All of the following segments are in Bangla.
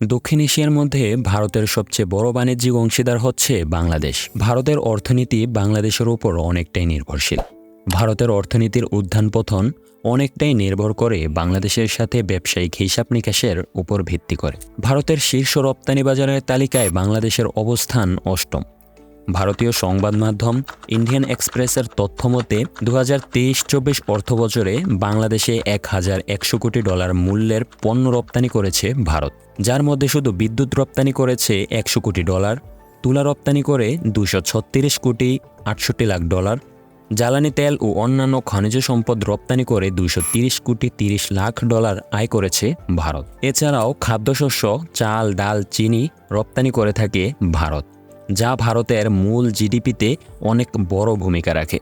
দক্ষিণ এশিয়ার মধ্যে ভারতের সবচেয়ে বড় বাণিজ্যিক অংশীদার হচ্ছে বাংলাদেশ। ভারতের অর্থনীতি বাংলাদেশের উপর অনেকটাই নির্ভরশীল। ভারতের অর্থনীতির উত্থান পথন অনেকটাই নির্ভর করে বাংলাদেশের সাথে ব্যবসায়িক হিসাব নিকাশের উপর ভিত্তি করে। ভারতের শীর্ষ রপ্তানি বাজারের তালিকায় বাংলাদেশের অবস্থান অষ্টম। ভারতীয় সংবাদ মাধ্যম ইন্ডিয়ান এক্সপ্রেসের তথ্য মতে দু হাজার তেইশ চব্বিশ অর্থবছরে বাংলাদেশে এক হাজার একশো কোটি ডলার মূল্যের পণ্য রপ্তানি করেছে ভারত, যার মধ্যে শুধু বিদ্যুৎ রপ্তানি করেছে একশো কোটি ডলার, তুলা রপ্তানি করে দুশো ছত্রিশ কোটি আটষট্টি লাখ ডলার, জ্বালানি তেল ও অন্যান্য খনিজ সম্পদ রপ্তানি করে দুশো তিরিশ কোটি তিরিশ লাখ ডলার আয় করেছে ভারত। এছাড়াও খাদ্যশস্য, চাল, ডাল, চিনি রপ্তানি করে থাকে ভারত। যা ভারতের মূল জিডিপিতে অনেক বড় ভূমিকা রাখে।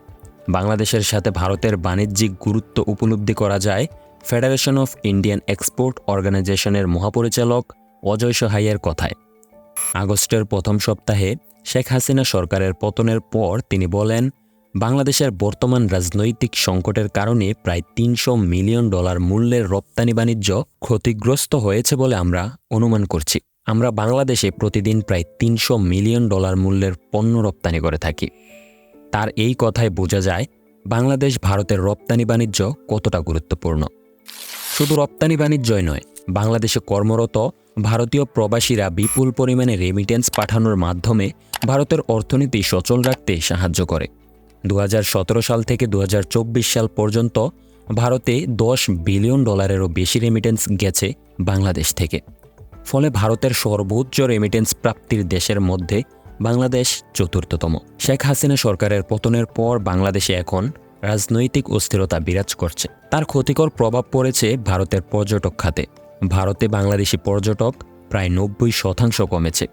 বাংলাদেশের সাথে ভারতের বাণিজ্যিক গুরুত্ব উপলব্ধি করা যায় ফেডারেশন অফ ইন্ডিয়ান এক্সপোর্ট অর্গানাইজেশনের মহাপরিচালক অজয় সহাইয়ের কথায়। আগস্টের প্রথম সপ্তাহে শেখ হাসিনা সরকারের পতনের পর তিনি বলেন, বাংলাদেশের বর্তমান রাজনৈতিক সংকটের কারণে প্রায় তিনশো মিলিয়ন ডলার মূল্যের রপ্তানি বাণিজ্য ক্ষতিগ্রস্ত হয়েছে বলে আমরা অনুমান করছি। আমরা বাংলাদেশে প্রতিদিন প্রায় তিনশো মিলিয়ন ডলার মূল্যের পণ্য রপ্তানি করে থাকি। তার এই কথায় বোঝা যায় বাংলাদেশ ভারতের রপ্তানি বাণিজ্য কতটা গুরুত্বপূর্ণ। শুধু রপ্তানি বাণিজ্যই নয়, বাংলাদেশে কর্মরত ভারতীয় প্রবাসীরা বিপুল পরিমাণে রেমিটেন্স পাঠানোর মাধ্যমে ভারতের অর্থনীতি সচল রাখতে সাহায্য করে। দু হাজার সতেরো সাল থেকে দু হাজার চব্বিশ সাল পর্যন্ত ভারতে দশ বিলিয়ন ডলারেরও বেশি রেমিটেন্স গেছে বাংলাদেশ থেকে। ফলে ভারতের সর্বোচ্চ রেমিটেন্স প্রাপ্তির দেশের মধ্যে বাংলাদেশ চতুর্থতম। শেখ হাসিনা সরকারের পতনের পর বাংলাদেশে এখন রাজনৈতিক অস্থিরতা বিরাজ করছে। তার ক্ষতিকর প্রভাব পড়েছে ভারতের পর্যটক খাতে। ভারতে বাংলাদেশি পর্যটক প্রায় নব্বই শতাংশ কমেছে।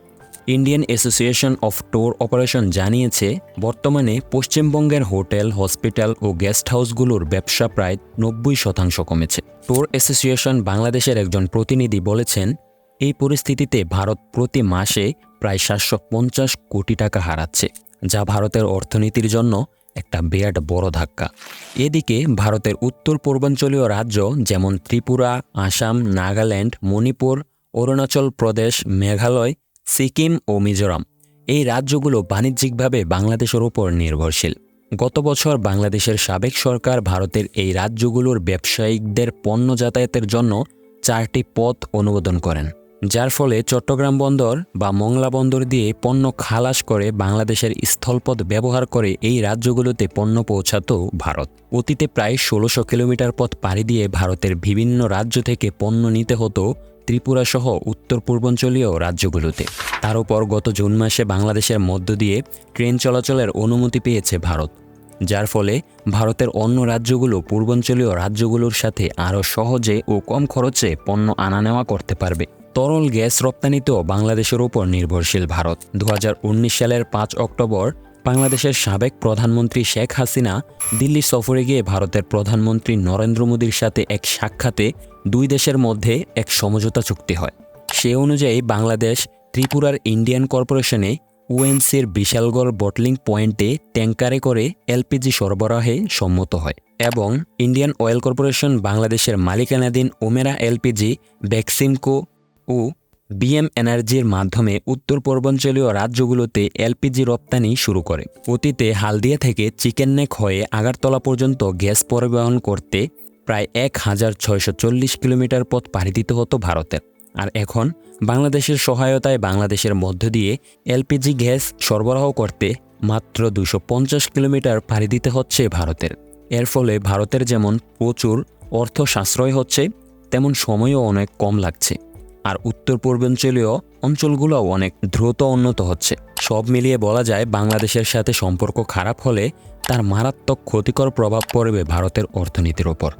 Indian association of tour operation জানিয়েছে, বর্তমানে পশ্চিমবঙ্গের হোটেল, হসপিটাল ও গেস্ট হাউসগুলোর ব্যবসা প্রায় নব্বই শতাংশ কমেছে। ট্যুর অ্যাসোসিয়েশন বাংলাদেশের একজন প্রতিনিধি বলেছেন এই পরিস্থিতিতে ভারত প্রতি মাসে প্রায় সাতশো পঞ্চাশ কোটি টাকা হারাচ্ছে, যা ভারতের অর্থনীতির জন্য একটা বিরাট বড় ধাক্কা। এদিকে ভারতের উত্তর পূর্বাঞ্চলীয় রাজ্য যেমন ত্রিপুরা, আসাম, নাগাল্যান্ড, মণিপুর, অরুণাচল প্রদেশ, মেঘালয়, সিকিম ও মিজোরাম এই রাজ্যগুলো বাণিজ্যিকভাবে বাংলাদেশের উপর নির্ভরশীল। গত বছর বাংলাদেশের সাবেক সরকার ভারতের এই রাজ্যগুলোর ব্যবসায়িকদের পণ্য যাতায়াতের জন্য চারটি পথ অনুমোদন করেন। যার ফলে চট্টগ্রাম বন্দর বা মংলা বন্দর দিয়ে পণ্য খালাস করে বাংলাদেশের স্থলপথ ব্যবহার করে এই রাজ্যগুলোতে পণ্য পৌঁছাত ভারত। অতীতে প্রায় ষোলোশো কিলোমিটার পথ পাড়ি দিয়ে ভারতের বিভিন্ন রাজ্য থেকে পণ্য নিতে হতো ত্রিপুরা সহ উত্তর পূর্বাঞ্চলীয় রাজ্যগুলোতে। তার উপর গত জুন মাসে বাংলাদেশের মধ্য দিয়ে ট্রেন চলাচলের অনুমতি পেয়েছে ভারত, যার ফলে ভারতের অন্য রাজ্যগুলো পূর্বাঞ্চলীয় রাজ্যগুলোর সাথে আরও সহজে ও কম খরচে পণ্য আনা নেওয়া করতে পারবে। তরল গ্যাস রপ্তানিতেও বাংলাদেশের উপর নির্ভরশীল ভারত। দু হাজার উনিশ সালের পাঁচ অক্টোবর বাংলাদেশের সাবেক প্রধানমন্ত্রী শেখ হাসিনা দিল্লি সফরে গিয়ে ভারতের প্রধানমন্ত্রী নরেন্দ্র মোদীর সাথে এক সাক্ষাতে দুই দেশের মধ্যে এক সমঝোতা চুক্তি হয়। সে অনুযায়ী বাংলাদেশ ত্রিপুরার ইন্ডিয়ান কর্পোরেশনে ওএনসির বিশালগড় বটলিং পয়েন্টে ট্যাঙ্কারে করে এলপিজি সরবরাহে সম্মত হয় এবং ইন্ডিয়ান অয়েল কর্পোরেশন বাংলাদেশের মালিকানাধীন ওমেরা এলপিজি ভ্যাক্সিমকো ও বিএম এনার্জির মাধ্যমে উত্তর পূর্বাঞ্চলীয় রাজ্যগুলোতে এলপিজি রপ্তানি শুরু করে। অতীতে হালদিয়া থেকে চিকেন নেক হয়ে আগারতলা পর্যন্ত গ্যাস পরিবহন করতে প্রায় এক হাজার ছয়শো চল্লিশ কিলোমিটার পথ পাড়ি দিতে হতো ভারতের। আর এখন বাংলাদেশের সহায়তায় বাংলাদেশের মধ্য দিয়ে এলপিজি গ্যাস সরবরাহ করতে মাত্র দুশো পঞ্চাশ কিলোমিটার পাড়ি দিতে হচ্ছে ভারতের। এর ফলে ভারতের যেমন প্রচুর অর্থ সাশ্রয় হচ্ছে, তেমন সময়ও অনেক কম লাগছে। আর উত্তর পূর্বাঞ্চলীয় অঞ্চলগুলোও অনেক দ্রুত উন্নত হচ্ছে। সব মিলিয়ে বলা যায় বাংলাদেশের সাথে সম্পর্ক খারাপ হলে তার মারাত্মক ক্ষতিকর প্রভাব পড়বে ভারতের অর্থনীতির ওপর।